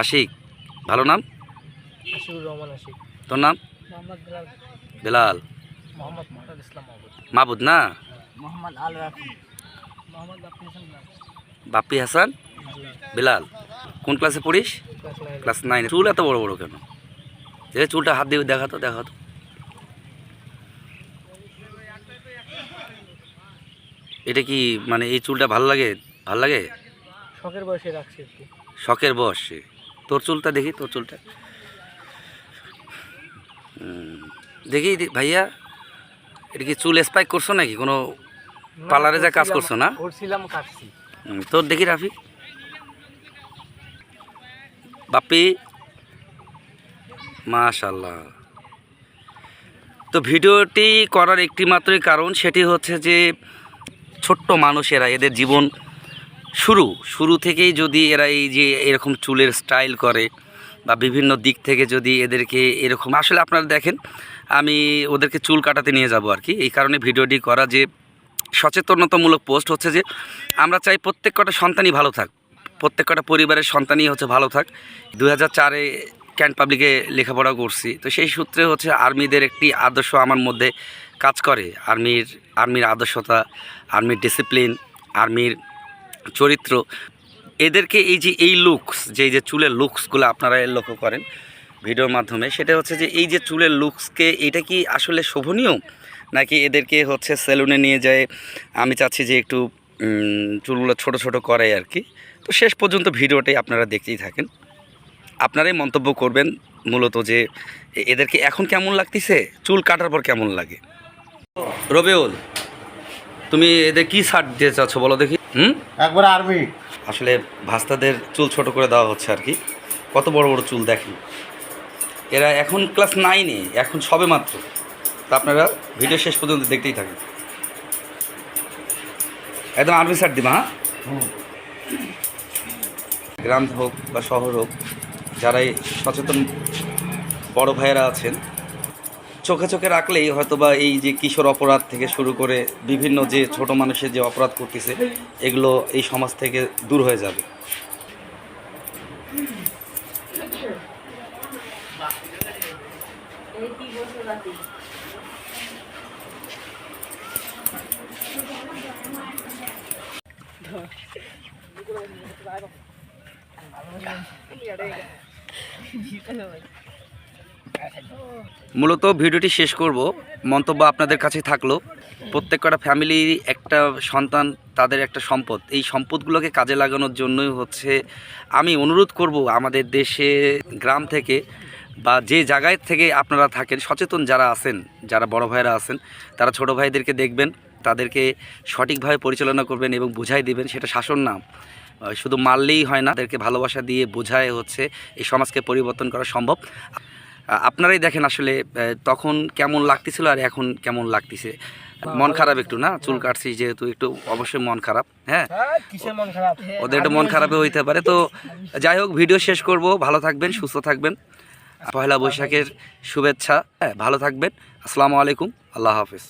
আশিক ভালো নাম? আশিকুর রহমান আশিক। তোর নাম? মোহাম্মদ বিলাল। বেলাল। মোহাম্মদ মাহমুদ ইসলাম মাহবুদ না? মোহাম্মদ আল রাফি। মোহাম্মদ হাসান বাপ্পি হাসান? বেলাল। কোন ক্লাসে পড়িস? ক্লাস নাইনে। চুল এত বড় বড় কেন? এ চুলটা হাত দিয়ে দেখাতো দেখাতো এটা কি মানে এই চুলটা ভালো লাগে? ভালো লাগে? শখের বয়সে রাখছি শখের বয়সে? তোর চুলটা দেখি তোর চুলটা। দেখি ভাইয়া এটা কি চুল স্পাইক করছ নাকি? কোনো পার্লারে যা কাজ করছ না? তোর দেখি রাফি। বাপি মাশাল্লাহ। তো ভিডিওটি করার একটি মাত্রই কারণ সেটি হচ্ছে যে ছোট্ট মানুষেরা এদের জীবন শুরু শুরু থেকেই যদি এরা এই যে এরকম চুলের স্টাইল করে বা বিভিন্ন দিক থেকে যদি এদেরকে এরকম, আসলে আপনারা দেখেন, আমি ওদেরকে চুল কাটাতে নিয়ে যাব আর কি। এই কারণে ভিডিওটি করা যে সচেতনতামূলক পোস্ট হচ্ছে যে, আমরা চাই প্রত্যেক কটা সন্তানই ভালো থাক। প্রত্যেক কটা পরিবারের সন্তানই হচ্ছে ভালো থাক। দু হাজার চারে ক্যান্ট পাবলিকে লেখাপড়া করছি। তো সেই সূত্রে হচ্ছে আর্মিদের একটি আদর্শ আমার মধ্যে কাজ করে। আর্মির আর্মির আদর্শতা, আর্মির ডিসিপ্লিন আর্মির চরিত্র, এদেরকে এই যে, এই লুকস যে যে চুলের লুকসগুলো আপনারা লক্ষ্য করেন ভিডিওর মাধ্যমে, সেটা হচ্ছে যে, এই যে চুলের লুকসকে এটা কি আসলে শোভনীয়? নাকি এদেরকে হচ্ছে সেলুনে নিয়ে যায়, আমি চাচ্ছি যে একটু চুলগুলো ছোট ছোট করে আর কি। তো শেষ পর্যন্ত ভিডিওটাই আপনারা দেখতেই থাকেন। আপনারাই মন্তব্য করবেন মূলত যে এদেরকে এখন কেমন লাগতেছে? চুল কাটার পর কেমন লাগে? রবেউল, তুমি এদের কি ছাড় দিতে চাচ্ছ বলো দেখি? হুম? একবার আর্মি আসলে ভাস্তাদের চুল ছোট করে দেওয়া হচ্ছে আর কি। কত বড় বড় চুল দেখেন। এরা এখন ক্লাস নাইনে এখন সবে মাত্র। তা আপনারা ভিডিও শেষ পর্যন্ত দেখতেই থাকেন। একদম আর্মি সার দিবা হ্যাঁ? গ্রাম হোক বা শহর হোক যারাই সচেতন বড় ভাইয়েরা আছেন চোখে চোখে রাখলেই হয়তো বা এই যে কিশোর অপরাধ থেকে শুরু করে বিভিন্ন যে ছোট মানুষের যে অপরাধ করতেছে, এগুলো এই সমাজ থেকে দূর হয়ে যাবে। মূলত ভিডিওটি শেষ করব। মন্তব্য আপনাদের কাছে থাকল। প্রত্যেক কটা ফ্যামিলির একটা সন্তান, তাদের একটা সম্পদ। এই সম্পদগুলোকে কাজে লাগানোর জন্যই হচ্ছে আমি অনুরোধ করব আমাদের দেশে, গ্রাম থেকে বা যে জায়গায় থেকে আপনারা থাকেন, সচেতন যারা আছেন, যারা বড় ভাইয়েরা আছেন, তারা ছোট ভাইদেরকে দেখবেন, তাদেরকে সঠিকভাবে পরিচালনা করবেন এবং বুঝাই দিবেন, সেটা শাসন না শুধু মারলেই হয় না, তাদেরকে ভালোবাসা দিয়ে বোঝায় হচ্ছে, এই সমাজকে পরিবর্তন করা সম্ভব। আপনারাই দেখেন আসলে তখন কেমন লাগতেছিল আর এখন কেমন লাগতেছে। মন খারাপ একটু না? চুল কাটছি যেহেতু একটু অবশ্যই মন খারাপ হ্যাঁ? হ্যাঁ ওদের একটু মন খারাপে হইতে পারে তো যাই হোক ভিডিও শেষ করব। ভালো থাকবেন সুস্থ থাকবেন। পহেলা বৈশাখের শুভেচ্ছা হ্যাঁ ভালো থাকবেন। আসসালামু আলাইকুম আল্লাহ হাফিজ।